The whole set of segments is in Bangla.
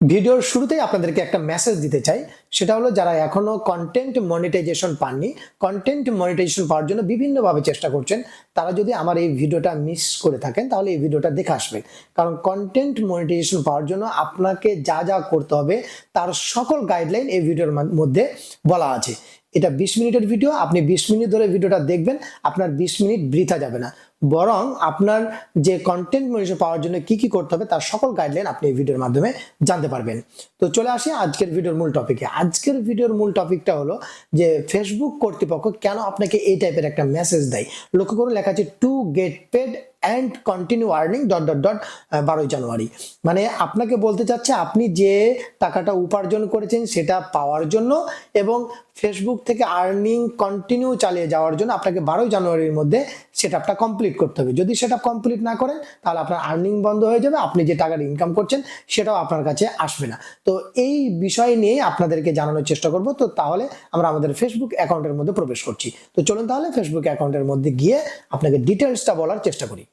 ভিডিওর শুরুতেই আপনাদেরকে একটা মেসেজ দিতে চাই। সেটা হলো, যারা এখনও কন্টেন্ট মনিটাইজেশন পাননি কন্টেন্ট মনিটাইজেশন পাওয়ার জন্য বিভিন্নভাবে চেষ্টা করছেন, তারা যদি আমার এই ভিডিওটা মিস করে থাকেন, তাহলে এই ভিডিওটা দেখে আসবেন। কারণ কন্টেন্ট মনিটাইজেশন পাওয়ার জন্য আপনাকে যা যা করতে হবে, তার সকল গাইডলাইন এই ভিডিওর মধ্যে বলা আছে। এটা বিশ মিনিটের ভিডিও, আপনি বিশ মিনিট ধরে ভিডিওটা দেখবেন, আপনার বিশ মিনিট বৃথা যাবে না। বরং আপনার যে কন্টেন্ট মনিটর পাওয়ার জন্য কি কি করতে হবে, তার সকল গাইডলাইন আপনি এই ভিডিওর মাধ্যমে জানতে পারবেন। তো চলে আসি আজকের ভিডিওর মূল টপিকে আজকের ভিডিওর মূল টপিকটা হলো যে ফেসবুক কর্তৃপক্ষ কেন আপনাকে এই টাইপের একটা মেসেজ দেয়? লক্ষ্য করুন, লেখা আছে to get paid and continue earning dot dot dot বারোই জানুয়ারি। মানে আপনাকে বলতে চাচ্ছে আপনি যে টাকাটা উপার্জন করেছেন সেটা পাওয়ার জন্য এবং ফেসবুক থেকে আর্নিং কন্টিনিউ চালিয়ে যাওয়ার জন্য আপনাকে বারোই জানুয়ারির মধ্যে সেটআপটা কমপ্লিট করতে হবে। যদি সেটা কমপ্লিট না করেন, তাহলে আপনার আর্নিং বন্ধ হয়ে যাবে, আপনি যে টাকাটা ইনকাম করছেন সেটাও আপনার কাছে আসবে না। তো এই বিষয় নিয়ে আপনাদেরকে জানানোর চেষ্টা করব। তো তাহলে আমরা আমাদের ফেসবুক অ্যাকাউন্টের মধ্যে প্রবেশ করছি। তো চলুন তাহলে ফেসবুক অ্যাকাউন্টের মধ্যে গিয়ে আপনাকে ডিটেলসটা বলার চেষ্টা করি।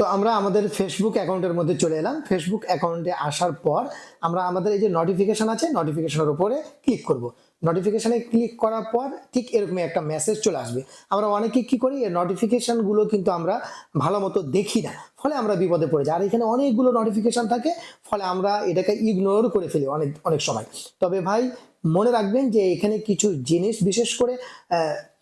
তো আমরা আমাদের ফেসবুক অ্যাকাউন্টের মধ্যে চলে এলাম। ফেসবুক অ্যাকাউন্টে আসার পর আমরা আমাদের এই যে নোটিফিকেশন আছে নোটিফিকেশনের উপরে ক্লিক করব। নোটিফিকেশনে ক্লিক করার পর ঠিক এরকমই একটা মেসেজ চলে আসবে। আমরা অনেকে কি করি, এই নোটিফিকেশনগুলো কিন্তু আমরা ভালো মতো দেখি না। ফলে আমরা বিপদে পড়ে যাই। আর এখানে অনেকগুলো নোটিফিকেশন থাকে, ফলে আমরা এটাকে ইগনোর করে ফেলি অনেক অনেক সময়। তবে ভাই, মনে রাখবেন যে এখানে কিছু জিনিস, বিশেষ করে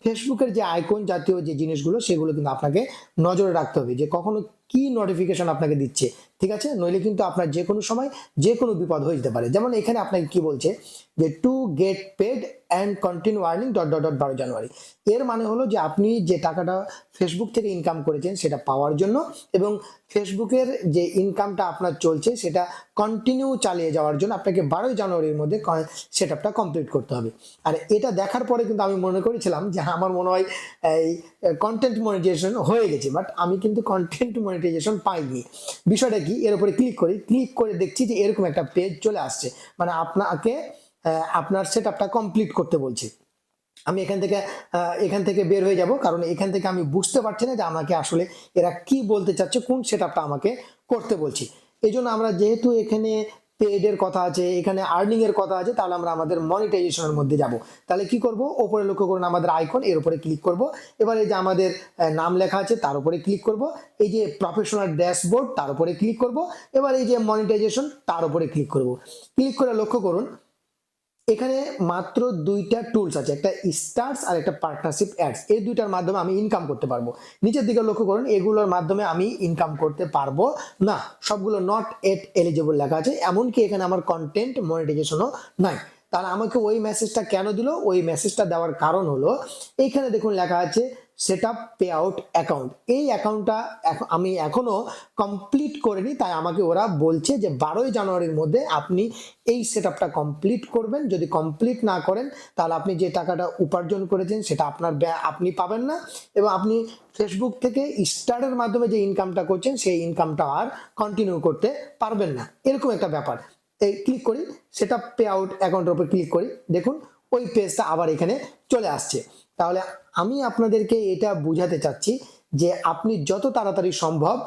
ফেসবুকের যে আইকন জাতীয় যে জিনিসগুলো, সেগুলো কিন্তু আপনাকে নজরে রাখতে হবে। যে কখনো কি নোটিফিকেশন আপনাকে দিচ্ছে? ঠিক আছে? নইলে কিন্তু আপনার যে কোনো সময় যে কোনো বিপদ হয়ে যেতে পারে। যেমন এখানে আপনাকে কি বলছে যে to get paid and continue earning dot dot dot বারো জানুয়ারি। এর মানে হলো যে, আপনি যে টাকাটা ফেসবুক থেকে ইনকাম করেছেন, সেটা পাওয়ার জন্য এবং ফেসবুকের যে ইনকামটা আপনার চলছে, সেটা কন্টিনিউ চালিয়ে যাওয়ার জন্য আপনাকে বারোই জানুয়ারির মধ্যে সেট আপটা কমপ্লিট করতে হবে। আর এটা দেখার পরে কিন্তু আমি মনে করেছিলাম যে, আমার মনে হয় এই কন্টেন্ট মনিটাইজেশন হয়ে গেছে বাট আমি কিন্তু কন্টেন্ট মনিটাইজেশন পাইনি। বিষয়টা কি? এর উপরে ক্লিক করি ক্লিক করে দেখছি যে এরকম একটা পেজ চলে আসছে। মানে আপনাকে আপনার সেট আপটা কমপ্লিট করতে বলছে। আমি এখান থেকে এখান থেকে বের হয়ে যাব, কারণ এখান থেকে আমি বুঝতে পারছি না যে আমাকে আসলে এরা কি বলতে চাচ্ছে, কোন সেট আমাকে করতে বলছি। এই জন্য আমরা যেহেতু এখানে পেডের কথা আছে, এখানে আর্নিং এর কথা আছে, তাহলে আমরা আমাদের মনিটাইজেশনের মধ্যে যাব। তাহলে কি করব? ওপরে লক্ষ্য করুন আমাদের আইকন এর উপরে ক্লিক করব। এবার এই যে আমাদের নাম লেখা আছে, তার উপরে ক্লিক করব। এই যে প্রফেশনাল ড্যাশবোর্ড তার উপরে ক্লিক করব। এবার এই যে মনিটাইজেশন তার উপরে ক্লিক করব। ক্লিক করে লক্ষ্য করুন এখানে মাত্র দুইটা টুলস আছে, একটা স্টার্স আর একটা পার্টনারশিপ অ্যাডস এই দুইটার মাধ্যমে আমি ইনকাম করতে পারব। নিচের দিকে লক্ষ্য করুন, এগুলোর মাধ্যমে আমি ইনকাম করতে পারব না। সবগুলো নট এট এলিজেবল লেখা আছে, এমনকি এখানে আমার কন্টেন্ট মনিটাইজেশনও নাই। তাহলে আমাকে ওই মেসেজটা কেন দিল? ওই মেসেজটা দেওয়ার কারণ হলো, এইখানে দেখুন লেখা আছে set up pay out account এই অ্যাকাউন্টটা আমি এখনও কমপ্লিট করিনি, তাই আমাকে ওরা বলছে যে বারোই জানুয়ারির মধ্যে আপনি এই সেট আপটা কমপ্লিট করবেন। যদি কমপ্লিট না করেন, তাহলে আপনি যে টাকাটা উপার্জন করেছেন, সেটা আপনার আপনি পাবেন না। এবং আপনি ফেসবুক থেকে স্টারের মাধ্যমে যে ইনকামটা করছেন, সেই ইনকামটা আর কন্টিনিউ করতে পারবেন না। এরকম একটা ব্যাপার। এই ক্লিক করি সেটা পে আউট অ্যাকাউন্টের উপর ক্লিক করি, দেখুন, ওই পেজটা আবার এখানে চলে আসছে। তাহলে আমি আপনাদেরকে এটা বুঝাতে চাচ্ছি যে আপনি যত তাড়াতাড়ি সম্ভব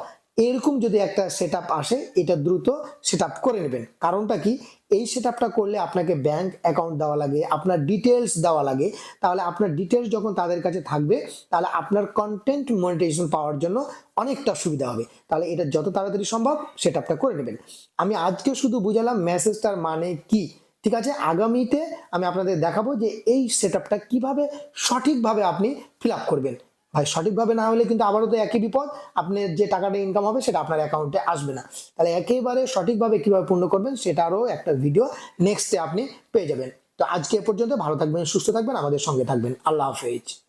এরকম যদি একটা সেট আসে, এটা দ্রুত সেট করে নেবেন। কারণটা কি? এই সেট করলে আপনাকে ব্যাংক অ্যাকাউন্ট দেওয়া লাগে, আপনার ডিটেলস দেওয়া লাগে। তাহলে আপনার ডিটেলস যখন তাদের কাছে থাকবে, তাহলে আপনার কন্টেন্ট মনিটাইজেশন পাওয়ার জন্য অনেকটা সুবিধা হবে। তাহলে এটা যত তাড়াতাড়ি সম্ভব সেট করে নেবেন। আমি আজকে শুধু বুঝালাম মেসেজটার মানে কি? ঠিক আছে? আগামীতে আমি আপনাদের দেখাবো যে এই সেট আপটা কীভাবে সঠিকভাবে আপনি ফিল আপ করবেন। ভাই, সঠিকভাবে না হলে কিন্তু আবারও তো একই বিপদ। আপনার যে টাকাটা ইনকাম হবে সেটা আপনার অ্যাকাউন্টে আসবে না। তাহলে একেবারে সঠিকভাবে কীভাবে পূর্ণ করবেন সেটারও একটা ভিডিও নেক্সটে আপনি পেয়ে যাবেন। তো আজকে এ পর্যন্ত ভালো থাকবেন, সুস্থ থাকবেন, আমাদের সঙ্গে থাকবেন। আল্লাহ হাফেজ।